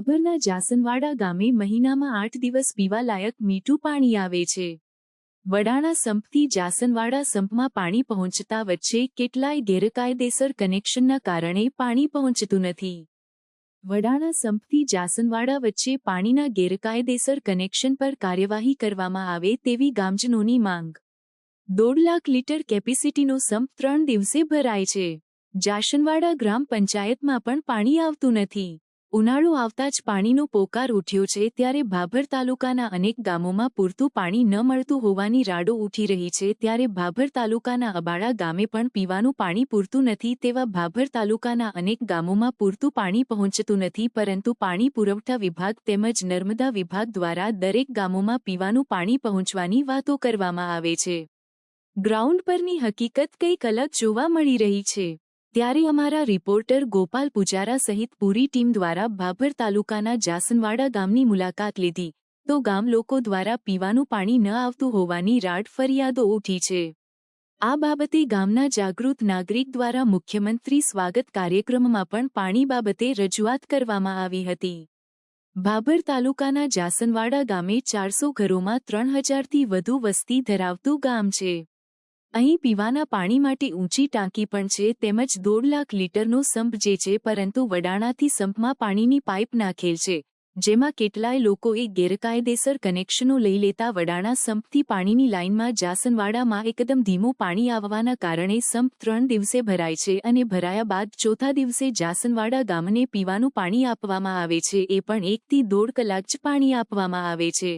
ભાભરના જાસનવાડા ગામે મહિનામાં આઠ દિવસ પીવા લાયક મીઠું પાણી આવે છે. વડાણા સંપથી જાસનવાડા સંપમાં પાણી પહોંચતા વચ્ચે કેટલાય ગેરકાયદેસર કનેક્શનના કારણે પાણી પહોંચતું નથી. વડાણા સંપથી જાસનવાડા વચ્ચે પાણીના ગેરકાયદેસર કનેક્શન પર કાર્યવાહી કરવામાં આવે તેવી ગામજનોની માંગ. દોઢ લાખ લીટર કેપેસિટીનો સંપ ત્રણ દિવસે ભરાય છે. જાશનવાડા ગ્રામ પંચાયતમાં પણ પાણી આવતું નથી. ઉનાળો આવતા જ પાણીનો પોકાર ઉઠ્યો છે ત્યારે ભાભર તાલુકાના અનેક ગામોમાં પૂરતું પાણી ન મળતું હોવાની રાડો ઉઠી રહી છે ત્યારે ભાભર તાલુકાના અબાડા ગામે પણ પીવાનું પાણી પૂરતું નથી તેવા ભાભર તાલુકાના અનેક ગામોમાં પૂરતું પાણી પહોંચતું નથી પરંતુ પાણી પુરવઠા વિભાગ તેમજ નર્મદા વિભાગ દ્વારા દરેક ગામોમાં પીવાનું પાણી પહોંચવાની વાતો કરવામાં આવે છે. ગ્રાઉન્ડ પરની હકીકત કંઈક અલગ જોવા મળી રહી છે. ત્યારે અમારા રિપોર્ટર ગોપાલ પુજારા સહિત પૂરી ટીમ દ્વારા ભાભર તાલુકાના જાસનવાડા ગામની મુલાકાત લીધી. તો ગામ લોકો દ્વારા પીવાનું પાણી ન આવતું હોવાની રાડ ફરિયાદો ઉઠી છે. આ બાબતે ગામના જાગૃત નાગરિક દ્વારા મુખ્યમંત્રી સ્વાગત કાર્યક્રમમાં પણ પાણી બાબતે રજૂઆત કરવામાં આવી હતી. ભાભર તાલુકાના જાસનવાડા ગામે ચારસો ઘરોમાં ત્રણ હજારથી વધુ વસ્તી ધરાવતું ગામ છે. અહીં પીવાના પાણી માટે ઊંચી ટાંકી પણ છે તેમજ દોઢ લાખ લીટરનો સંપ જે છે પરંતુ વડાણાથી સંપમાં પાણીની પાઇપ નાખેલ છે, જેમાં કેટલાય લોકોએ ગેરકાયદેસર કનેક્શનો લઈ લેતા વડાણા સંપથી પાણીની લાઇનમાં જાસનવાડામાં એકદમ ધીમું પાણી આવવાના કારણે સંપ ત્રણ દિવસે ભરાય છે અને ભરાયા બાદ ચોથા દિવસે જાસનવાડા ગામને પીવાનું પાણી આપવામાં આવે છે એ પણ એકથી દોઢ કલાક જ પાણી આપવામાં આવે છે.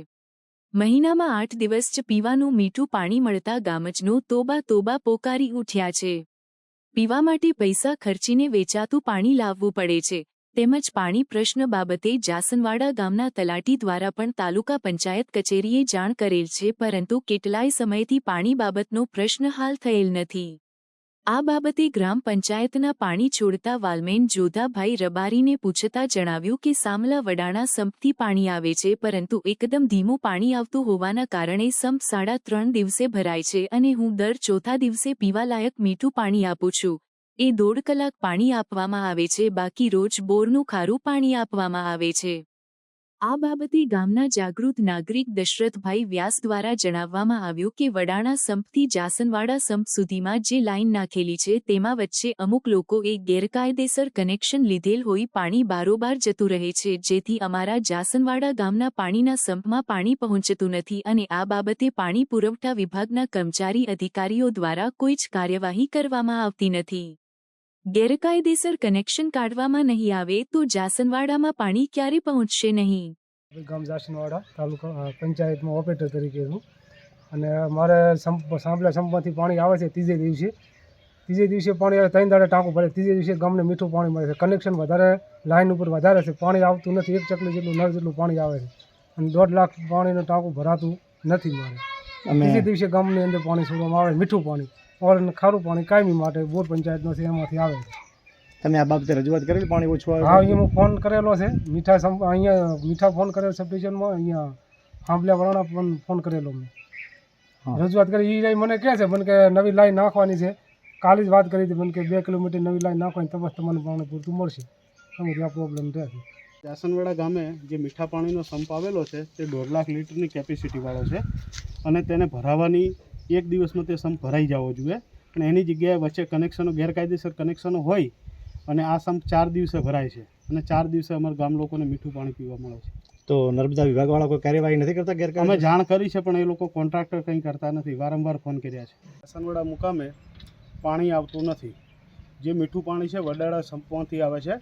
મહિનામાં આઠ દિવસ જ પીવાનું મીઠું પાણી મળતા ગામજનો તોબા તોબા પોકારી ઉઠ્યા છે. પીવા માટે પૈસા ખર્ચીને વેચાતું પાણી લાવવું પડે છે. તેમજ પાણી પ્રશ્ન બાબતે જાસનવાડા ગામના તલાટી દ્વારા પણ તાલુકા પંચાયત કચેરીએ જાણ કરેલ છે, પરંતુ કેટલાય સમયથી પાણી બાબતનો પ્રશ્ન હાલ થયેલ નથી. આ બાબતે ગ્રામ પંચાયતના પાણી છોડતા વાલમેન જોધાભાઈ રબારીને પૂછતા જણાવ્યું કે સામલા વડાણા સંપથી પાણી આવે છે, પરંતુ એકદમ ધીમું પાણી આવતું હોવાના કારણે સંપ સાડા ત્રણ દિવસે ભરાય છે અને હું દર ચોથા દિવસે પીવાલાયક મીઠું પાણી આપું છું. એ દોઢ કલાક પાણી આપવામાં આવે છે, બાકી રોજ બોરનું ખારું પાણી આપવામાં આવે છે. આ બાબતે ગામના જાગૃત નાગરિક દશરથભાઈ વ્યાસ દ્વારા જણાવવામાં આવ્યું કે વડાણા સંપથી જાસનવાડા સંપ સુધીમાં જે લાઇન નાખેલી છે તેમાં વચ્ચે અમુક લોકોએ ગેરકાયદેસર કનેક્શન લીધેલ હોઈ પાણી બારોબાર જતું રહે છે, જેથી અમારા જાસનવાડા ગામના પાણીના સંપમાં પાણી પહોંચતું નથી અને આ બાબતે પાણી પુરવઠા વિભાગના કર્મચારી અધિકારીઓ દ્વારા કોઈ જ કાર્યવાહી કરવામાં આવતી નથી. ગેરકાયદેસર કનેક્શન કાઢવામાં નહીં આવે તો જાસનવાડામાં પાણી ક્યારે પહોંચશે નહીં? ગામ જાસનવાડા તાલુકા પંચાયતમાં ઓપરેટર તરીકે છું. અને મારે સંપ સાંભળ્યા સંપમાંથી પાણી આવે છે ત્રીજે દિવસે. ત્રીજે દિવસે પાણી આવે ત્રણ દાડે ટાંકું ભરે. ત્રીજે દિવસે ગામને મીઠું પાણી મળે છે. કનેક્શન વધારે લાઇન ઉપર વધારે છે. પાણી આવતું નથી. એક ચકલી જેટલું નળ જેટલું પાણી આવે છે. અને દોઢ લાખ પાણીનું ટાંકું ભરાતું નથી મારે. ત્રીજે દિવસે ગામની અંદર પાણી છોડવામાં આવે મીઠું પાણી. ઓર ખારું પાણી કાયમી માટે બોર પંચાયતમાંથી છે એમાંથી આવે છે. તમે આ બાબતે રજૂઆત કરેલી? પાણી ઓછું આવે હા અહીંયા હું ફોન કરેલો છે. મીઠા અહીંયા મીઠા ફોન કરેલો સબ સ્ટેશનમાં અહીંયા આંબલા વરાણા પણ ફોન કરેલો મેં. રજૂઆત કરી. એ મને કહે છે મને કે નવી લાઈન નાખવાની છે. કાલે જ વાત કરી હતી મને કે બે કિલોમીટર નવી લાઈન નાખવાની તપાસ તમને પાણી પૂરતું મળશે. તમે ત્યાં પ્રોબ્લેમ રહેશે છે ગામે જે મીઠા પાણીનો સંપ આવેલો છે તે દોઢ લાખ લીટરની કેપેસિટીવાળો છે અને તેને ભરાવાની એક દિવસમાં તે સંપ ભરાઈ જવો જોઈએ. અને એની જગ્યાએ વચ્ચે કનેક્શનો ગેરકાયદેસર કનેક્શનો હોય અને આ સંપ ચાર દિવસે ભરાય છે. અને ચાર દિવસે અમારા ગામ લોકોને મીઠું પાણી પીવા મળે છે. તો નર્મદા વિભાગવાળા કોઈ કાર્યવાહી નથી કરતા અમે જાણ કરી છે પણ એ લોકો કોન્ટ્રાક્ટર કંઈ કરતા નથી. વારંવાર ફોન કર્યા છે. જાસનવાડા મુકામે પાણી આવતું નથી. જે મીઠું પાણી છે વડાળા સંપમાંથી આવે છે.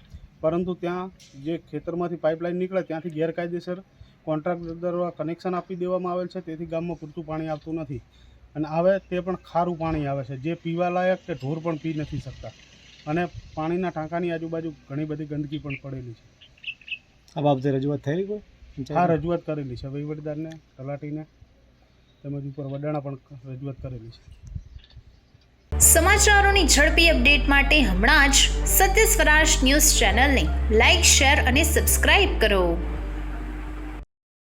પરંતુ ત્યાં જે ખેતરમાંથી પાઇપલાઇન નીકળે ત્યાંથી ગેરકાયદેસર કોન્ટ્રાક્ટર દ્વારા કનેક્શન આપી દેવામાં આવેલ છે. તેથી ગામમાં પૂરતું પાણી આવતું નથી. અને આવે તે પણ ખારું પાણી આવે છે. જે પીવાલાયક કે ઢોર પણ પી નથી શકતા. અને પાણીના ટાંકાની આજુબાજુ ઘણી બધી ગંદકી પણ પડેલી છે. આ બાબતે રજૂઆત થયેલી કોઈ? હા રજૂઆત કરેલી છે. વહીવટદારને તલાટીને તેમજ ઉપર વડાણા પણ રજૂઆત કરેલી છે. સમાચારોની ઝડપી અપડેટ માટે હમણાં જ સત્ય સ્વરાજ ન્યૂઝ ચેનલને લાઇક શેર અને સબસ્ક્રાઇબ કરો.